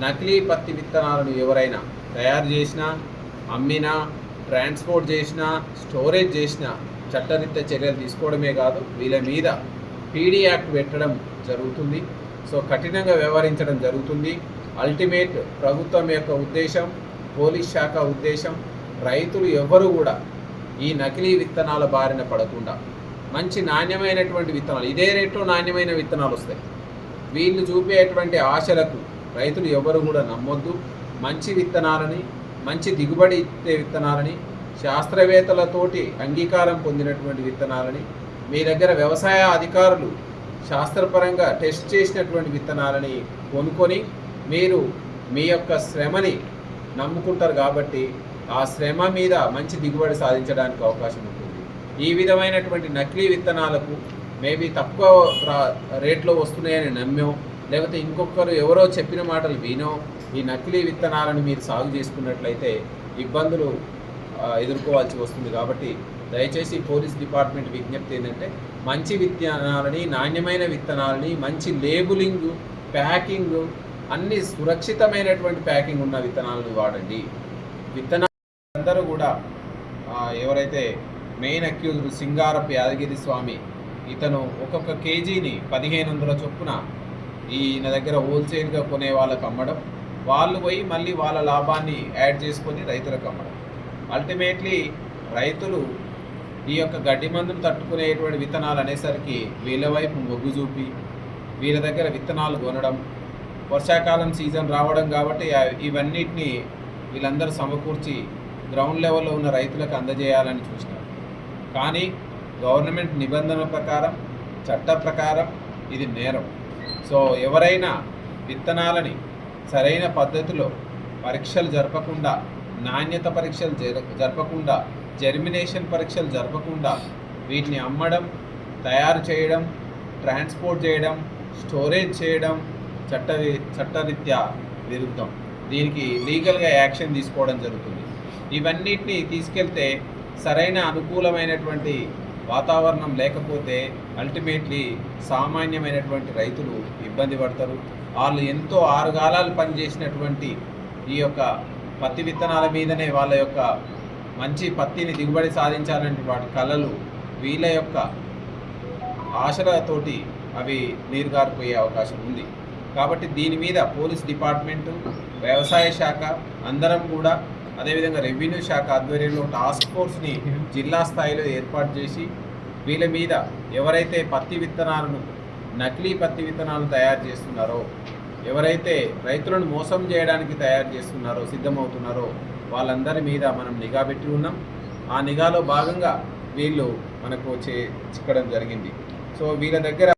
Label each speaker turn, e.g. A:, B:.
A: నకిలీ పత్తి విత్తనాలను ఎవరైనా తయారు చేసినా అమ్మినా ట్రాన్స్పోర్ట్ చేసినా స్టోరేజ్ చేసినా చట్టరిత చర్యలు తీసుకోవడమే కాదు వీళ్ళ మీద పీడీ యాక్ట్ పెట్టడం జరుగుతుంది. సో కఠినంగా వ్యవహరించడం జరుగుతుంది. అల్టిమేట్ ప్రభుత్వం యొక్క ఉద్దేశం పోలీస్ శాఖ ఉద్దేశం రైతులు ఎవ్వరూ కూడా ఈ నకిలీ విత్తనాల బారిన పడకుండా మంచి నాణ్యమైనటువంటి విత్తనాలు ఇదే రేట్లో నాణ్యమైన విత్తనాలు వస్తాయి. వీళ్ళు చూపేటువంటి ఆశలకు రైతులు ఎవరు కూడా నమ్మొద్దు. మంచి విత్తనాలని మంచి దిగుబడి ఇచ్చే విత్తనాలని శాస్త్రవేత్తలతోటి అంగీకారం పొందినటువంటి విత్తనాలని మీ దగ్గర వ్యవసాయ అధికారులు శాస్త్రపరంగా టెస్ట్ చేసినటువంటి విత్తనాలని కొనుక్కొని మీరు మీ యొక్క శ్రమని నమ్ముకుంటారు కాబట్టి ఆ శ్రమ మీద మంచి దిగుబడి సాధించడానికి అవకాశం ఉంటుంది. ఈ విధమైనటువంటి నకిలీ విత్తనాలకు మేబీ తక్కువ రేట్లో వస్తున్నాయని నమ్మాం లేకపోతే ఇంకొకరు ఎవరో చెప్పిన మాటలు వినో ఈ నకిలీ విత్తనాలను మీరు సాగు చేసుకున్నట్లయితే ఇబ్బందులు ఎదుర్కోవాల్సి వస్తుంది కాబట్టి దయచేసి పోలీస్ డిపార్ట్మెంట్ విజ్ఞప్తి ఏంటంటే మంచి విత్తనాలని నాణ్యమైన విత్తనాలని మంచి లేబులింగ్ ప్యాకింగ్ అన్ని సురక్షితమైనటువంటి ప్యాకింగ్ ఉన్న విత్తనాలను వాడండి. విత్తనాలందరూ కూడా ఎవరైతే మెయిన్ అక్యూజ్డ్ సింగారపు యాదగిరి స్వామి ఇతను ఒక్కొక్క కేజీని పదిహేను వందల చొప్పున ఈయన దగ్గర హోల్సేల్గా కొనే వాళ్ళకు అమ్మడం వాళ్ళు పోయి మళ్ళీ వాళ్ళ లాభాన్ని యాడ్ చేసుకొని రైతులకు అమ్మడం. అల్టిమేట్లీ రైతులు ఈ యొక్క గడ్డి మందును తట్టుకునేటువంటి విత్తనాలు అనేసరికి వీళ్ళ వైపు మొగ్గు చూపి వీళ్ళ దగ్గర విత్తనాలు కొనడం వర్షాకాలం సీజన్ రావడం కాబట్టి ఇవన్నిటిని వీళ్ళందరూ సమకూర్చి గ్రౌండ్ లెవెల్లో ఉన్న రైతులకు అందజేయాలని చూసినారు. కానీ గవర్నమెంట్ నిబంధనల ప్రకారం చట్ట ప్రకారం ఇది నేరం. సో ఎవరైనా విత్తనాలని సరైన పద్ధతిలో పరీక్షలు జరపకుండా నాణ్యత పరీక్షలు జర జరపకుండా జర్మినేషన్ పరీక్షలు జరపకుండా వీటిని అమ్మడం తయారు చేయడం ట్రాన్స్పోర్ట్ చేయడం స్టోరేజ్ చేయడం చట్ట చట్టరీత్యా విరుద్ధం. దీనికి లీగల్గా యాక్షన్ తీసుకోవడం జరుగుతుంది. ఇవన్నిటిని తీసుకెళ్తే సరైన అనుకూలమైనటువంటి వాతావరణం లేకపోతే అల్టిమేట్లీ సామాన్యమైనటువంటి రైతులు ఇబ్బంది పడతారు. వాళ్ళు ఎంతో ఆరుగాలాలు పనిచేసినటువంటి ఈ యొక్క పత్తి విత్తనాల మీదనే వాళ్ళ యొక్క మంచి పత్తిని దిగుబడి సాధించాలంటే వాటి కళలు వీళ్ళ యొక్క ఆశలతోటి అవి నీరుగారిపోయే అవకాశం ఉంది. కాబట్టి దీని మీద పోలీస్ డిపార్ట్మెంటు వ్యవసాయ శాఖ అందరం కూడా అదేవిధంగా రెవెన్యూ శాఖ ఆధ్వర్యంలో టాస్క్ ఫోర్స్ని జిల్లా స్థాయిలో ఏర్పాటు చేసి వీళ్ళ మీద ఎవరైతే పత్తి విత్తనాలను నకిలీ పత్తి విత్తనాలు తయారు చేస్తున్నారో ఎవరైతే రైతులను మోసం చేయడానికి తయారు చేస్తున్నారో సిద్ధమవుతున్నారో వాళ్ళందరి మీద మనం నిఘా పెట్టి ఉన్నాం. ఆ నిఘాలో భాగంగా వీళ్ళు మనకు చే చిక్కడం జరిగింది. సో వీళ్ళ దగ్గర